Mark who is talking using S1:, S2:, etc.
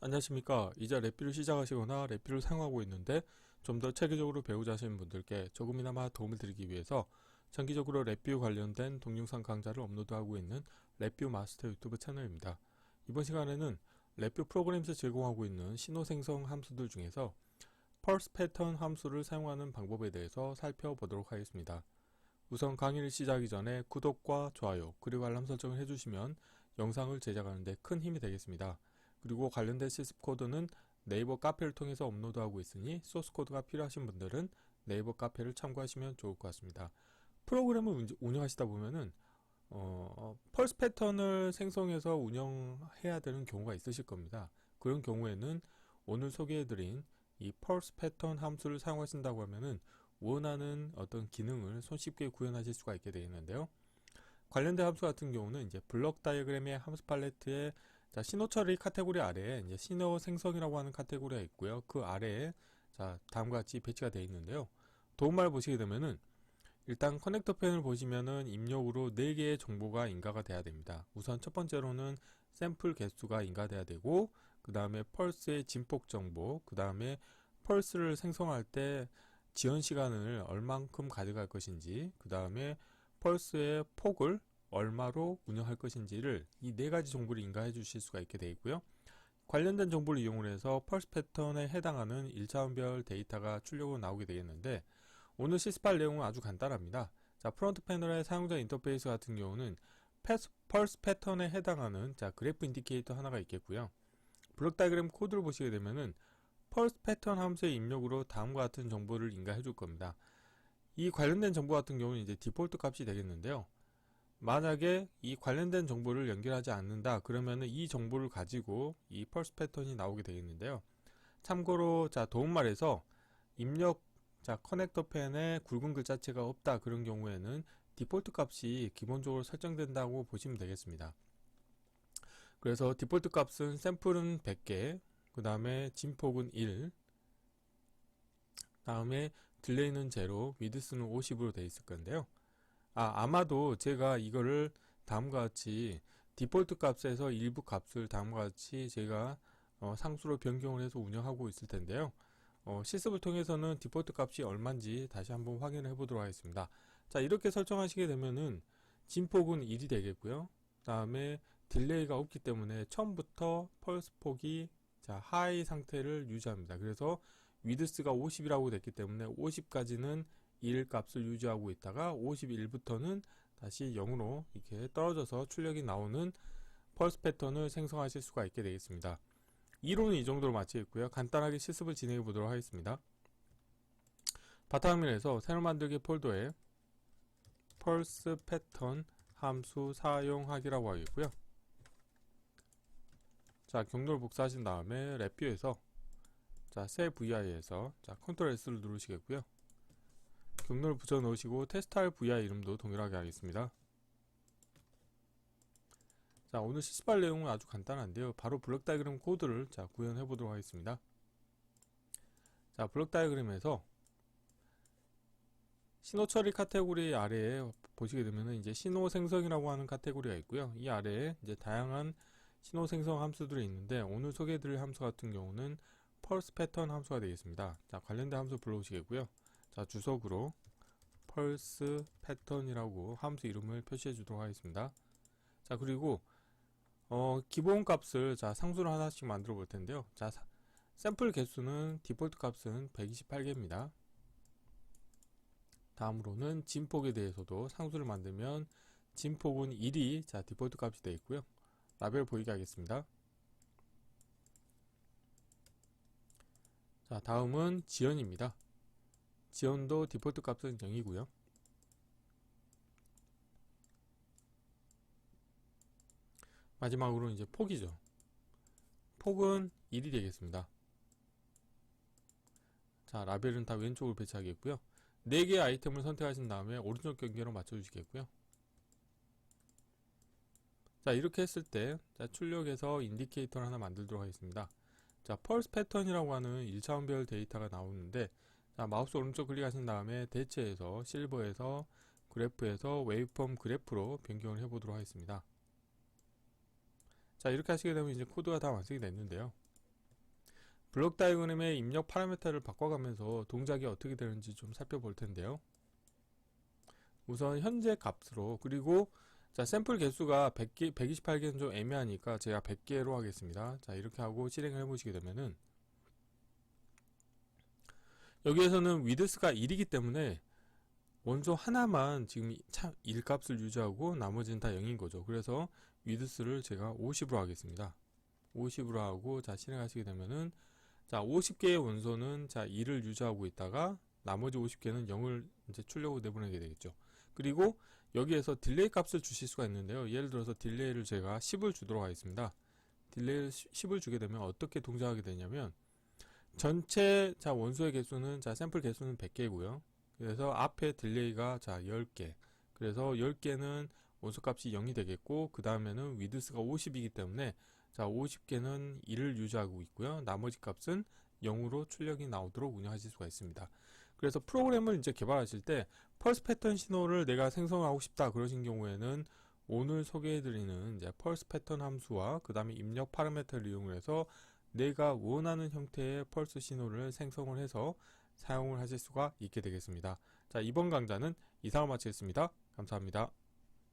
S1: 안녕하십니까. 이제 랩비를 시작하시거나 랩비를 사용하고 있는데 좀 더 체계적으로 배우자 하시는 분들께 조금이나마 도움을 드리기 위해서 정기적으로 랩뷰 관련된 동영상 강좌를 업로드하고 있는 랩뷰 마스터 유튜브 채널입니다. 이번 시간에는 랩뷰 프로그램에서 제공하고 있는 신호 생성 함수들 중에서 펄스 패턴 함수를 사용하는 방법에 대해서 살펴보도록 하겠습니다. 우선 강의를 시작하기 전에 구독과 좋아요 그리고 알람 설정을 해주시면 영상을 제작하는 데 큰 힘이 되겠습니다. 그리고 관련된 실습 코드는 네이버 카페를 통해서 업로드하고 있으니 소스 코드가 필요하신 분들은 네이버 카페를 참고하시면 좋을 것 같습니다. 프로그램을 운- 운영하시다 보면은 어, 펄스 패턴을 생성해서 운영해야 되는 경우가 있으실 겁니다. 그런 경우에는 오늘 소개해드린 이 펄스 패턴 함수를 사용하신다고 하면은 원하는 어떤 기능을 손쉽게 구현하실 수가 있게 되겠는데요. 관련된 함수 같은 경우는 이제 블럭 다이어그램의 함수 팔레트에 자, 신호 처리 카테고리 아래에 이제 신호 생성이라고 하는 카테고리가 있고요. 그 아래에 자, 다음과 같이 배치가 되어 있는데요. 도움말 보시게 되면은 일단 커넥터 펜을 보시면은 입력으로 4개의 정보가 인가가 돼야 됩니다. 우선 첫 번째로는 샘플 개수가 인가돼야 되고 그 다음에 펄스의 진폭 정보 그 다음에 펄스를 생성할 때 지연 시간을 얼만큼 가져갈 것인지 그 다음에 펄스의 폭을 얼마로 운영할 것인지를 이 네 가지 정보를 인가해 주실 수가 있게 되어 있고요. 관련된 정보를 이용을 해서 펄스 패턴에 해당하는 1차원별 데이터가 출력으로 나오게 되겠는데 오늘 실습할 내용은 아주 간단합니다. 자, 프론트 패널의 사용자 인터페이스 같은 경우는 패스, 펄스 패턴에 해당하는 자, 그래프 인디케이터 하나가 있겠고요. 블록 다이그램 코드를 보시게 되면은 펄스 패턴 함수의 입력으로 다음과 같은 정보를 인가해 줄 겁니다. 이 관련된 정보 같은 경우는 이제 디폴트 값이 되겠는데요. 만약에 이 관련된 정보를 연결하지 않는다 그러면은 이 정보를 가지고 이 펄스 패턴이 나오게 되겠는데요. 참고로 자 도움말에서 입력 자 커넥터 펜에 굵은 글자체가 없다 그런 경우에는 디폴트 값이 기본적으로 설정된다고 보시면 되겠습니다. 그래서 디폴트 값은 샘플은 100개 그 다음에 진폭은 1 다음에 딜레이는 0 위드스는 50으로 되어 있을 건데요. 아, 아마도 제가 이거를 다음과 같이 디폴트 값에서 일부 값을 다음과 같이 제가 어, 상수로 변경을 해서 운영하고 있을 텐데요. 어, 실습을 통해서는 디폴트 값이 얼마인지 다시 한번 확인을 해보도록 하겠습니다. 자, 이렇게 설정하시게 되면은 진폭은 1이 되겠고요. 다음에 딜레이가 없기 때문에 처음부터 펄스 폭이 자, 하이 상태를 유지합니다. 그래서 위드스가 50이라고 됐기 때문에 50까지는 1 값을 유지하고 있다가 51부터는 다시 0으로 이렇게 떨어져서 출력이 나오는 펄스 패턴을 생성하실 수가 있게 되겠습니다. 이론은 이 정도로 마치겠고요. 간단하게 실습을 진행해 보도록 하겠습니다. 바탕화면에서 새로 만들기 폴더에 펄스 패턴 함수 사용하기라고 하겠고요. 자, 경로를 복사하신 다음에 랩뷰에서 자, 새 VI에서 자, 컨트롤 S를 누르시겠고요. 경로를 붙여 넣으시고 테스트할 VI 이름도 동일하게 하겠습니다. 자, 오늘 실습할 내용은 아주 간단한데요. 바로 블록 다이그램 코드를 자, 구현해 보도록 하겠습니다. 자, 블록 다이그램에서 신호 처리 카테고리 아래에 보시게 되면은 이제 신호 생성이라고 하는 카테고리가 있고요. 이 아래에 이제 다양한 신호 생성 함수들이 있는데 오늘 소개해 드릴 함수 같은 경우는 펄스 패턴 함수가 되겠습니다. 자, 관련된 함수 불러오시겠고요. 자, 주석으로 펄스 패턴이라고 함수 이름을 표시해 주도록 하겠습니다. 자, 그리고 어, 기본 값을 자, 상수를 하나씩 만들어 볼 텐데요. 자, 사- 샘플 개수는 디폴트 값은 128개입니다. 다음으로는 진폭에 대해서도 상수를 만들면 진폭은 1이 자, 디폴트 값이 되어 있고요. 라벨 보이게 하겠습니다. 자, 다음은 지연입니다. 지연도 디폴트 값은 0이고요. 마지막으로 이제 폭이죠. 폭은 1이 되겠습니다. 자, 라벨은 다 왼쪽으로 배치하겠고요. 4개의 아이템을 선택하신 다음에 오른쪽 경계로 맞춰주시겠고요. 자, 이렇게 했을 때, 자, 출력에서 인디케이터를 하나 만들도록 하겠습니다. 자, 펄스 패턴이라고 하는 1차원별 데이터가 나오는데, 자, 마우스 오른쪽 클릭하신 다음에 대체에서 실버에서 그래프에서 웨이브폼 그래프로 변경을 해보도록 하겠습니다. 자, 이렇게 하시게 되면 이제 코드가 다 완성이 됐는데요. 블록 다이어그램의 입력 파라미터를 바꿔가면서 동작이 어떻게 되는지 좀 살펴볼 텐데요. 우선 현재 값으로 그리고 자 샘플 개수가 100개, 128개는 좀 애매하니까 제가 100개로 하겠습니다. 자 이렇게 하고 실행을 해보시게 되면은 여기에서는 위드스가 1이기 때문에 원소 하나만 지금 참 1값을 유지하고 나머지는 다 0인 거죠. 그래서 위드스를 제가 50으로 하겠습니다. 50으로 하고 자 실행하시게 되면은 자 50개의 원소는 자 2를 유지하고 있다가 나머지 50개는 0을 이제 출력으로 내보내게 되겠죠. 그리고 여기에서 딜레이 값을 주실 수가 있는데요. 예를 들어서 딜레이를 제가 10을 주도록 하겠습니다. 딜레이를 10을 주게 되면 어떻게 동작하게 되냐면 전체 자 원소의 개수는 자 샘플 개수는 100개고요. 그래서 앞에 딜레이가 자 10개. 그래서 10개는 원소 값이 0이 되겠고 그 다음에는 위드스가 50이기 때문에 자 50개는 1을 유지하고 있고요. 나머지 값은 0으로 출력이 나오도록 운영하실 수가 있습니다. 그래서 프로그램을 이제 개발하실 때 펄스 패턴 신호를 내가 생성하고 싶다 그러신 경우에는 오늘 소개해드리는 이제 펄스 패턴 함수와 그 다음에 입력 파라미터를 이용해서 내가 원하는 형태의 펄스 신호를 생성을 해서 사용을 하실 수가 있게 되겠습니다. 자, 이번 강좌는 이상을 마치겠습니다. 감사합니다.